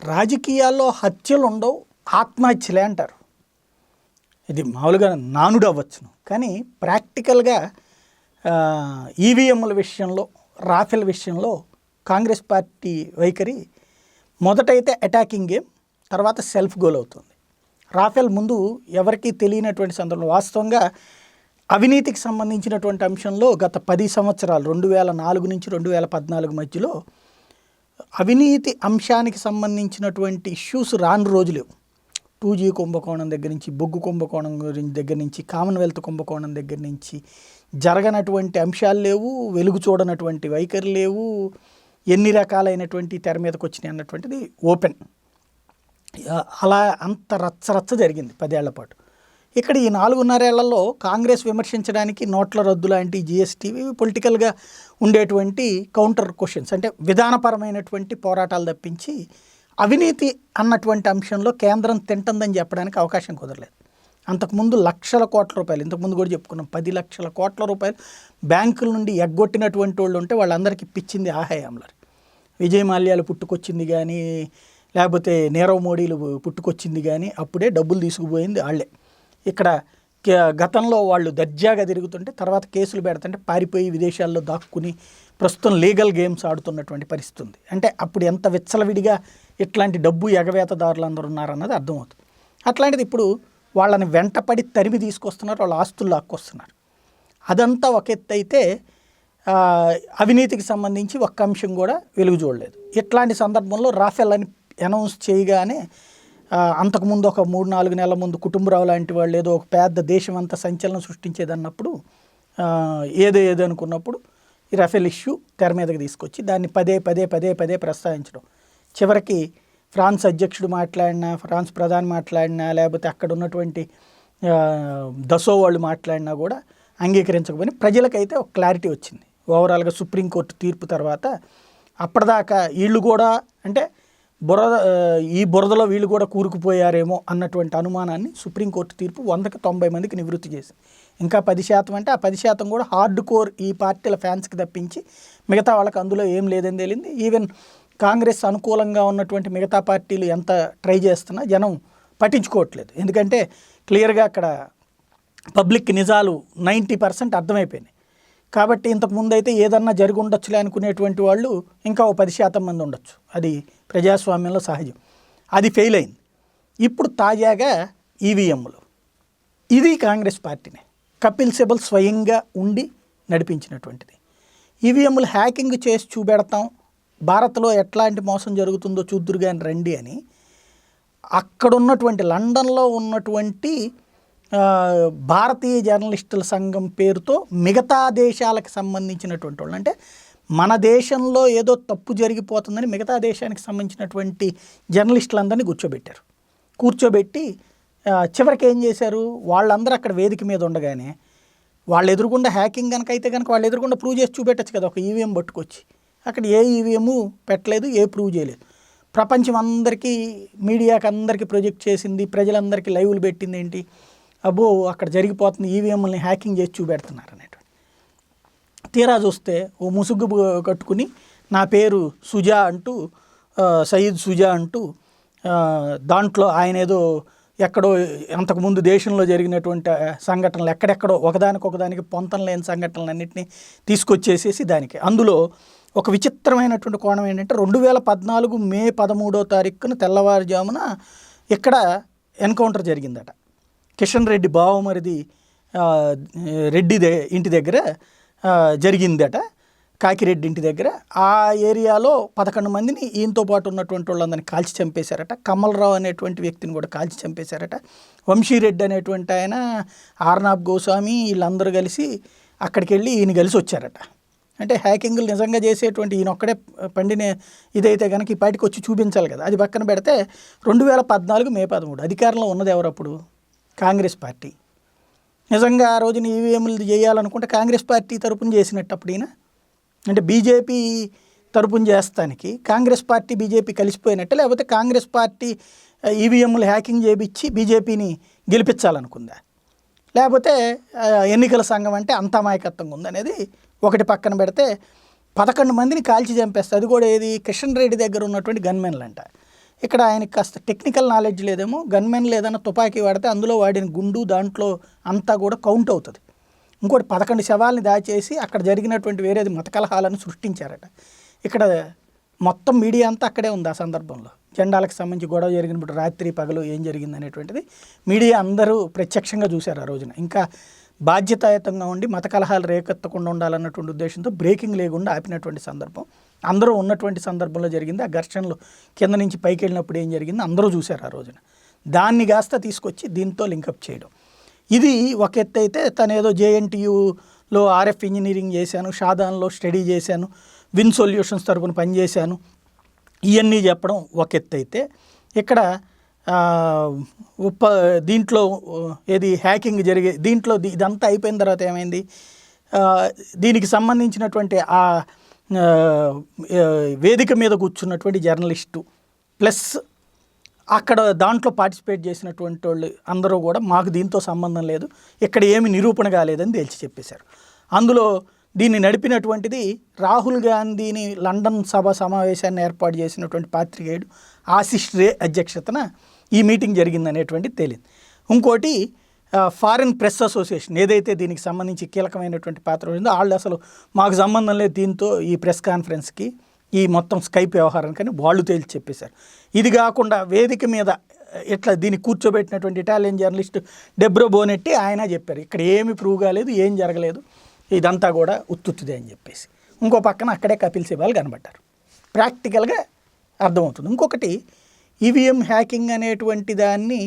రాజకీయాల్లో హత్యలు ఉండవు ఆత్మహత్యలే అంటారు. ఇది మామూలుగా నానుడు అవ్వచ్చును కానీ ప్రాక్టికల్గా ఈవీఎంల విషయంలో రాఫెల్ విషయంలో కాంగ్రెస్ పార్టీ వైఖరి మొదటైతే అటాకింగ్ గేమ్ తర్వాత సెల్ఫ్ గోల్ అవుతుంది. రాఫెల్ ముందు ఎవరికీ తెలియనటువంటి సందర్భంలో వాస్తవంగా అవినీతికి సంబంధించినటువంటి అంశంలో గత పది సంవత్సరాలు రెండు వేల నాలుగు నుంచి రెండు వేల పద్నాలుగు మధ్యలో అవినీతి అంశానికి సంబంధించినటువంటి ఇష్యూస్ రాని రోజులు టూ జీ కుంభకోణం దగ్గర నుంచి బొగ్గు కుంభకోణం గురించి దగ్గర నుంచి కామన్వెల్త్ కుంభకోణం దగ్గర నుంచి జరగనటువంటి అంశాలు లేవు వెలుగు చూడనటువంటి వైఖరి లేవు ఎన్ని రకాలైనటువంటి తెర మీదకి వచ్చినాయి అన్నటువంటిది ఓపెన్ అలా అంత రచ్చరచ్చ జరిగింది పదేళ్ళ పాటు. ఇక్కడ ఈ నాలుగున్నరేళ్ళలో కాంగ్రెస్ విమర్శించడానికి నోట్ల రద్దు లాంటి జిఎస్టీ పొలిటికల్గా ఉండేటువంటి కౌంటర్ క్వశ్చన్స్ అంటే విధానపరమైనటువంటి పోరాటాలు తప్పించి అవినీతి అన్నటువంటి అంశంలో కేంద్రం తింటుందని చెప్పడానికి అవకాశం కుదరలేదు. అంతకుముందు లక్షల కోట్ల రూపాయలు ఇంతకుముందు కూడా చెప్పుకున్నాం పది లక్షల కోట్ల రూపాయలు బ్యాంకుల నుండి ఎగ్గొట్టినటువంటి వాళ్ళు ఉంటే వాళ్ళందరికీ ఇప్పించింది ఆహయాంలో విజయ్ మాల్యాలు పుట్టుకొచ్చింది కానీ లేకపోతే నీరవ్ మోడీలు పుట్టుకొచ్చింది కానీ అప్పుడే డబ్బులు తీసుకుపోయింది వాళ్ళే ఇక్కడ గతంలో వాళ్ళు దర్జాగా తిరుగుతుంటే తర్వాత కేసులు పెడుతుంటే పారిపోయి విదేశాల్లో దాక్కుని ప్రస్తుతం లీగల్ గేమ్స్ ఆడుతున్నటువంటి పరిస్థితి ఉంది. అంటే అప్పుడు ఎంత విచ్చలవిడిగా ఇట్లాంటి డబ్బు ఎగవేతదారులు అందరూ ఉన్నారన్నది అర్థమవుతుంది. అట్లాంటిది ఇప్పుడు వాళ్ళని వెంటపడి తరిమి తీసుకొస్తున్నారు వాళ్ళ ఆస్తులు లాక్కొస్తున్నారు. అదంతా ఒక ఎత్తు అయితే అవినీతికి సంబంధించి ఒక్క అంశం కూడా వెలుగు చూడలేదు. ఇట్లాంటి సందర్భంలో రాఫెల్ అని అనౌన్స్ చేయగానే అంతకుముందు ఒక మూడు నాలుగు నెలల ముందు కుటుంబరావు లాంటి వాళ్ళు ఏదో ఒక పెద్ద దేశం అంతా సంచలనం సృష్టించేదన్నప్పుడు ఏదో ఏదో అనుకున్నప్పుడు ఈ రఫేల్ ఇష్యూ తెర మీదకి తీసుకొచ్చి దాన్ని పదే పదే పదే పదే ప్రస్తావించడం. చివరికి ఫ్రాన్స్ అధ్యక్షుడు మాట్లాడినా ఫ్రాన్స్ ప్రధాని మాట్లాడినా లేకపోతే అక్కడ ఉన్నటువంటి దసో వాళ్ళు మాట్లాడినా కూడా అంగీకరించకపోయినా ప్రజలకైతే ఒక క్లారిటీ వచ్చింది. ఓవరాల్గా సుప్రీంకోర్టు తీర్పు తర్వాత అప్పటిదాకా వీళ్ళు కూడా అంటే బురద ఈ బురదలో వీళ్ళు కూడా కూరుకుపోయారేమో అన్నటువంటి అనుమానాన్ని సుప్రీంకోర్టు తీర్పు వందకి తొంభై మందికి నివృత్తి చేసింది. ఇంకా పది శాతం అంటే ఆ పది శాతం కూడా హార్డ్ కోర్ ఈ పార్టీల ఫ్యాన్స్కి తప్పించి మిగతా వాళ్ళకి అందులో ఏం లేదని తేలింది. ఈవెన్ కాంగ్రెస్ అనుకూలంగా ఉన్నటువంటి మిగతా పార్టీలు ఎంత ట్రై చేస్తున్నా జనం పట్టించుకోవట్లేదు. ఎందుకంటే క్లియర్గా అక్కడ పబ్లిక్ నిజాలు నైంటీ పర్సెంట్ అర్థమైపోయినాయి. కాబట్టి ఇంతకుముందు అయితే ఏదన్నా జరిగి ఉండొచ్చులే అనుకునేటువంటి వాళ్ళు ఇంకా ఓ పది శాతం మంది ఉండొచ్చు. అది ప్రజాస్వామ్యంలో సహజం. అది ఫెయిల్ అయింది. ఇప్పుడు తాజాగా ఈవీఎంలు ఇది కాంగ్రెస్ పార్టీనే. కపిల్ సిబల్ స్వయంగా ఉండి నడిపించినటువంటిది. ఈవీఎంలు హ్యాకింగ్ చేసి చూపెడతాం. భారత్లో ఎట్లాంటి మోసం జరుగుతుందో చూద్దురు కానీ రండి అని. అక్కడున్నటువంటి లండన్లో ఉన్నటువంటి భారతీయ జర్నలిస్టుల సంఘం పేరుతో మిగతా దేశాలకు సంబంధించినటువంటి వాళ్ళు అంటే మన దేశంలో ఏదో తప్పు జరిగిపోతుందని మిగతా దేశానికి సంబంధించినటువంటి జర్నలిస్టులందరినీ కూర్చోబెట్టారు. కూర్చోబెట్టి చివరికి ఏం చేశారు? వాళ్ళందరూ అక్కడ వేదిక మీద ఉండగానే వాళ్ళు ఎదురుకుండా హ్యాకింగ్ కనుక అయితే కనుక వాళ్ళు ఎదురుగుండా ప్రూవ్ చేసి చూపెట్టచ్చు కదా ఒక ఈవీఎం పట్టుకొచ్చి. అక్కడ ఏ ఈవీఎం పెట్టలేదు ఏ ప్రూవ్ చేయలేదు. ప్రపంచం అందరికీ మీడియాకి అందరికీ ప్రొజెక్ట్ చేసింది ప్రజలందరికీ లైవ్లు పెట్టింది ఏంటి? అబ్బో అక్కడ జరిగిపోతుంది ఈవీఎంలని హ్యాకింగ్ చేసి చూపెడుతున్నారు అనేటువంటి తీరా చూస్తే ఓ ముసుగు కట్టుకుని నా పేరు సుజా అంటూ సయీద్ సుజా అంటూ దాంట్లో ఆయన ఏదో ఎక్కడో అంతకుముందు దేశంలో జరిగినటువంటి సంఘటనలు ఎక్కడెక్కడో ఒకదానికొకదానికి పొంతం లేని సంఘటనలన్నింటినీ తీసుకొచ్చేసేసి దానికి. అందులో ఒక విచిత్రమైనటువంటి కోణం ఏంటంటే రెండు వేల పద్నాలుగు మే పదమూడో తారీఖున తెల్లవారుజామున ఇక్కడ ఎన్కౌంటర్ జరిగిందట. కిషన్ రెడ్డి బావమరిది రెడ్డి దే ఇంటి దగ్గర జరిగిందట. కాకిరెడ్డి ఇంటి దగ్గర. ఆ ఏరియాలో పదకొండు మందిని ఈయనతో పాటు ఉన్నటువంటి వాళ్ళందరినీ కాల్చి చంపేశారట. కమలరావు అనేటువంటి వ్యక్తిని కూడా కాల్చి చంపేశారట. వంశీరెడ్డి అనేటువంటి ఆయన ఆర్నాబ్ గోస్వామి వీళ్ళందరూ కలిసి అక్కడికి వెళ్ళి ఈయన కలిసి వచ్చారట. అంటే హ్యాకింగ్లు నిజంగా చేసేటువంటి ఈయన ఒక్కడే పండిన ఇదైతే కనుక ఈ బయటకు వచ్చి చూపించాలి కదా. అది పక్కన పెడితే రెండు వేల పద్నాలుగు మే పదమూడు అధికారంలో ఉన్నది ఎవరప్పుడు కాంగ్రెస్ పార్టీ. నిజంగా ఆ రోజున ఈవీఎంలు చేయాలనుకుంటే కాంగ్రెస్ పార్టీ తరపున చేసినట్టు అంటే బీజేపీ తరపున చేస్తానికి కాంగ్రెస్ పార్టీ బీజేపీ కలిసిపోయినట్టు లేకపోతే కాంగ్రెస్ పార్టీ ఈవీఎంలు హ్యాకింగ్ చేయించి బీజేపీని గెలిపించాలనుకుందా? లేకపోతే ఎన్నికల సంఘం అంటే అంత అమాయకత్వంగా ఉందనేది ఒకటి పక్కన పెడితే పదకొండు మందిని కాల్చి చంపేస్తారు అది కూడా ఏది? కిషన్ రెడ్డి దగ్గర ఉన్నటువంటి గన్మెన్లు అంట ఇక్కడ ఆయనకి కాస్త టెక్నికల్ నాలెడ్జ్ లేదేమో గన్మెన్ లేదన్న తుపాకీ వాడితే అందులో వాడిన గుండు దాంట్లో అంతా కూడా కౌంట్ అవుతుంది. ఇంకోటి పదకొండు శవాల్ని దాచేసి అక్కడ జరిగినటువంటి వేరేది మతకలహాలను సృష్టించారట. ఇక్కడ మొత్తం మీడియా అంతా అక్కడే ఉంది ఆ సందర్భంలో. జెండాలకు సంబంధించి గొడవ జరిగినప్పుడు రాత్రి పగలు ఏం జరిగింది అనేటువంటిది మీడియా అందరూ ప్రత్యక్షంగా చూశారు ఆ రోజున. ఇంకా బాధ్యతాయుతంగా ఉండి మత కలహాలు రేకెత్తకుండా ఉండాలన్నటువంటి ఉద్దేశంతో బ్రేకింగ్ లేకుండా ఆపినటువంటి సందర్భం. అందరూ ఉన్నటువంటి సందర్భంలో జరిగింది. ఆ ఘర్షణలు కింద నుంచి పైకి వెళ్ళినప్పుడు ఏం జరిగింది? అందరూ చూశారు ఆ రోజున. దాన్ని కాస్త తీసుకొచ్చి దీంతో లింకప్ చేయడం. ఇది ఒక ఎత్తు అయితే తను ఏదో జేఎన్టీయూలో ఆర్ఎఫ్ ఇంజనీరింగ్ చేశాను షాదాన్లో స్టడీ చేశాను విన్ సొల్యూషన్స్ తరపున పనిచేశాను. ఇవన్నీ చెప్పడం ఒక ఎత్తు అయితే ఇక్కడ ఉప్ప దీంట్లో ఏది హ్యాకింగ్ జరిగే దీంట్లో ఇదంతా అయిపోయిన తర్వాత ఏమైంది? దీనికి సంబంధించినటువంటి ఆ ఆ, వేదిక మీద కూర్చున్నటువంటి జర్నలిస్టు ప్లస్ అక్కడ దాంట్లో పార్టిసిపేట్ చేసినటువంటి వాళ్ళు అందరూ కూడా మాకు దీంతో సంబంధం లేదు ఇక్కడ ఏమి నిరూపణ కాలేదని తేల్చి చెప్పేశారు. అందులో దీన్ని నడిపినటువంటిది రాహుల్ గాంధీని లండన్ సభ సమావేశాన్ని ఏర్పాటు చేసినటువంటి పాత్రికేయుడు ఆశిష్ రే అధ్యక్షతన ఈ మీటింగ్ జరిగిందనేటువంటి తేలింది. ఇంకోటి ఫారిన్ ప్రెస్ అసోసియేషన్ ఏదైతే దీనికి సంబంధించి కీలకమైనటువంటి పాత్ర ఉందో వాళ్ళు అసలు మాకు సంబంధం లేదు దీంతో ఈ ప్రెస్ కాన్ఫరెన్స్కి ఈ మొత్తం స్కైప్ వ్యవహారానికని వాళ్ళు తేల్చి చెప్పేశారు. ఇది కాకుండా వేదిక మీద ఇట్లా దీన్ని కూర్చోబెట్టినటువంటి ఇటాలియన్ జర్నలిస్ట్ డెబ్రో బోనెట్టి ఆయన చెప్పారు. ఇక్కడ ఏమి ప్రూవ్ కాలేదు ఏం జరగలేదు ఇదంతా కూడా ఉత్తుత్తుదే అని చెప్పేసి. ఇంకో పక్కన అక్కడే కపిల్ సిబాల్ కనబడ్డారు. ప్రాక్టికల్గా అర్థమవుతుంది. ఇంకొకటి ఈవీఎం హ్యాకింగ్ అనేటువంటి దాన్ని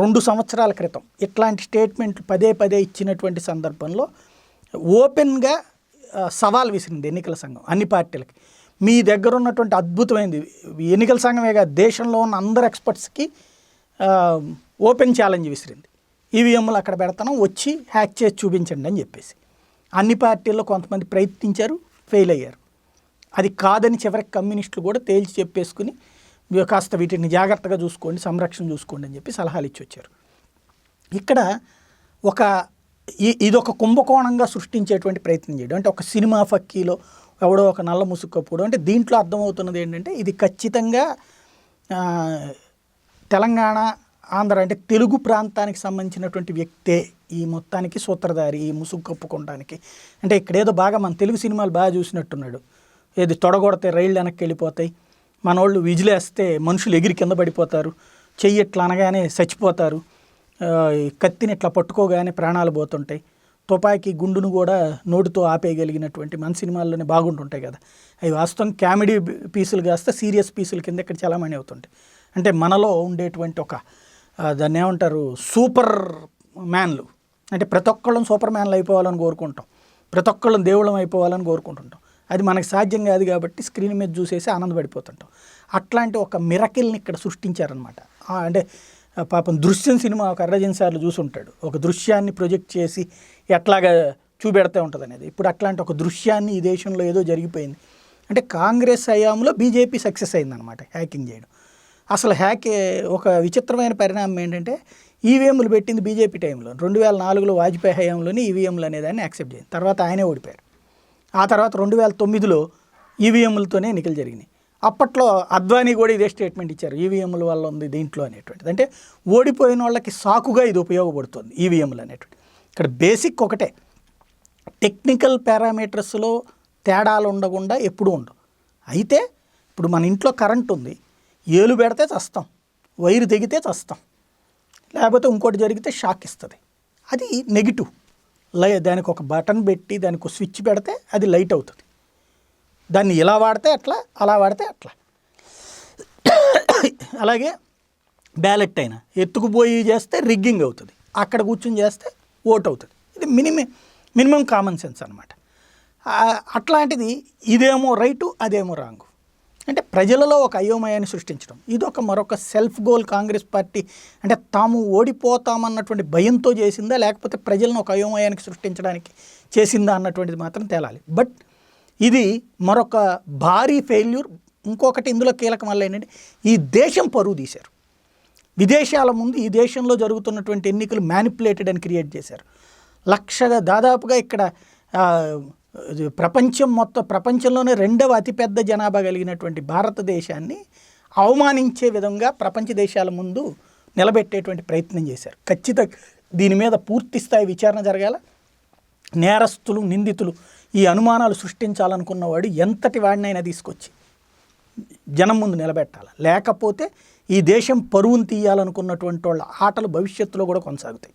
రెండు సంవత్సరాల క్రితం ఇట్లాంటి స్టేట్మెంట్లు పదే పదే ఇచ్చినటువంటి సందర్భంలో ఓపెన్గా సవాల్ విసిరింది ఎన్నికల సంఘం అన్ని పార్టీలకి. మీ దగ్గర ఉన్నటువంటి అద్భుతమైనది ఎన్నికల సంఘమే కాదు దేశంలో ఉన్న అందరు ఎక్స్పర్ట్స్కి ఓపెన్ ఛాలెంజ్ విసిరింది. ఈవీఎంలు అక్కడ పెడతాను వచ్చి హ్యాక్ చేసి చూపించండి అని చెప్పేసి. అన్ని పార్టీల్లో కొంతమంది ప్రయత్నించారు ఫెయిల్ అయ్యారు. అది కాదని చివరికి కమ్యూనిస్టులు కూడా తేల్చి చెప్పేసుకుని "మీరు కాస్త వీటిని జాగ్రత్తగా చూసుకోండి సంరక్షణ చూసుకోండి అని చెప్పి సలహాలు ఇచ్చి వచ్చారు. ఇక్కడ ఒక ఇది ఒక కుంభకోణంగా సృష్టించేటువంటి ప్రయత్నం చేయడం. అంటే ఒక సినిమా ఫక్కీలో ఎవడో ఒక నల్ల ముసుక్కప్పుడు అంటే దీంట్లో అర్థమవుతున్నది ఏంటంటే ఇది ఖచ్చితంగా తెలంగాణ ఆంధ్ర అంటే తెలుగు ప్రాంతానికి సంబంధించినటువంటి వ్యక్తే ఈ మొత్తానికి సూత్రధారి ఈ ముసుగు కప్పుకోవడానికి అంటే ఇక్కడేదో బాగా మన తెలుగు సినిమాలు బాగా చూసినట్టున్నాడు. ఏది తొడగొడితే రైళ్ళు వెనక్కి వెళ్ళిపోతాయి. మనోళ్ళు విజిలేస్తే మనుషులు ఎగిరి కింద పడిపోతారు. చెయ్యి ఇట్లా అనగానే చచ్చిపోతారు. ఈ కత్తిని ఇట్లా పట్టుకోగానే ప్రాణాలు పోతుంటాయి. తుపాకీ గుండును కూడా నోటితో ఆపేయగలిగినటువంటి మన సినిమాల్లోనే బాగుంటుంటాయి కదా. అవి వాస్తవం కామెడీ పీసులు కాస్త సీరియస్ పీసుల కింద ఇక్కడ చలామణి అవుతుంటాయి. అంటే మనలో ఉండేటువంటి ఒక దాన్ని ఏమంటారు సూపర్ మ్యాన్లు. అంటే ప్రతి ఒక్కళ్ళం సూపర్ మ్యాన్లు అయిపోవాలని కోరుకుంటాం. ప్రతి ఒక్కళ్ళం దేవుళ్ళం అయిపోవాలని కోరుకుంటుంటాం. అది మనకు సాధ్యం కాదు కాబట్టి స్క్రీన్ మీద చూసేసి ఆనందపడిపోతుంటాం. అట్లాంటి ఒక మిరకిల్ని ఇక్కడ సృష్టించారనమాట అంటే పాపం దృశ్యం సినిమా ఒక అర్రజన్ సార్లు చూసుంటాడు. ఒక దృశ్యాన్ని ప్రొజెక్ట్ చేసి ఎట్లాగా చూపెడితే ఉంటుంది అనేది ఇప్పుడు అట్లాంటి ఒక దృశ్యాన్ని ఈ దేశంలో ఏదో జరిగిపోయింది. అంటే కాంగ్రెస్ హయాంలో బీజేపీ సక్సెస్ అయిందనమాట హ్యాకింగ్ చేయడం. అసలు హ్యాక్ ఒక విచిత్రమైన పరిణామం ఏంటంటే ఈవీఎంలు పెట్టింది బీజేపీ టైంలో రెండు వేల నాలుగులో వాజ్పేయి హయాంలోనే ఈవీఎంలు అనేదాన్ని యాక్సెప్ట్ చేసింది. తర్వాత ఆయనే ఓడిపోయారు. ఆ తర్వాత రెండు వేల తొమ్మిదిలో ఈవీఎంలతోనే ఎన్నికలు జరిగినాయి. అప్పట్లో అద్వానీ కూడా ఇదే స్టేట్మెంట్ ఇచ్చారు ఈవీఎంల వల్ల ఉంది దీంట్లో అనేటువంటిది. అంటే ఓడిపోయిన వాళ్ళకి సాకుగా ఇది ఉపయోగపడుతుంది ఈవీఎంలు అనేటువంటిది. ఇక్కడ బేసిక్ ఒకటే టెక్నికల్ పారామీటర్స్లో తేడాలు ఉండకుండా ఎప్పుడూ ఉండవు. అయితే ఇప్పుడు మన ఇంట్లో కరెంట్ ఉంది ఏలు పెడితే చస్తాం వైరు తెగితే చస్తాం లేకపోతే ఇంకోటి జరిగితే షాక్ ఇస్తుంది. అది నెగిటివ్. లై దానికి ఒక బటన్ పెట్టి దానికి స్విచ్ పెడితే అది లైట్ అవుతుంది. దాన్ని ఇలా వాడితే అట్లా అలా వాడితే అట్లా. అలాగే బ్యాలెట్ అయినా. ఎత్తుకుపోయి చేస్తే రిగ్గింగ్ అవుతుంది. అక్కడ కూర్చొని చేస్తే ఓట్ అవుతుంది. ఇది మినిమం మినిమం కామన్ సెన్స్ అనమాట అట్లాంటిది ఇదేమో రైటు అదేమో రాంగు. అంటే ప్రజలలో ఒక అయోమయాన్ని సృష్టించడం. ఇది ఒక మరొక సెల్ఫ్ గోల్ కాంగ్రెస్ పార్టీ. అంటే తాము ఓడిపోతామన్నటువంటి భయంతో చేసిందా? లేకపోతే ప్రజలను ఒక అయోమయానికి సృష్టించడానికి చేసిందా అన్నటువంటిది మాత్రం తేలాలి. బట్ ఇది మరొక భారీ ఫెయిల్యూర్. ఇంకొకటి ఇందులో కీలకం వల్ల ఏంటంటే ఈ దేశం పరువు తీశారు. విదేశాల ముందు ఈ దేశంలో జరుగుతున్నటువంటి ఎన్నికలు మ్యానిపులేటెడ్ అని క్రియేట్ చేశారు. లక్షగా దాదాపుగా ఇక్కడ ప్రపంచం మొత్తం ప్రపంచంలోనే రెండవ అతిపెద్ద జనాభా కలిగినటువంటి భారతదేశాన్ని అవమానించే విధంగా ప్రపంచ దేశాల ముందు నిలబెట్టేటువంటి ప్రయత్నం చేశారు. ఖచ్చితంగా దీని మీద పూర్తి స్థాయి విచారణ జరగాల. నేరస్తులు నిందితులు ఈ అనుమానాలు సృష్టించాలనుకున్నవాడు ఎంతటి వాడినైనా తీసుకొచ్చి జనం ముందు నిలబెట్టాలి. లేకపోతే ఈ దేశం పరువును తీయాలనుకున్నటువంటి వాళ్ళ ఆటలు భవిష్యత్తులో కూడా కొనసాగుతాయి.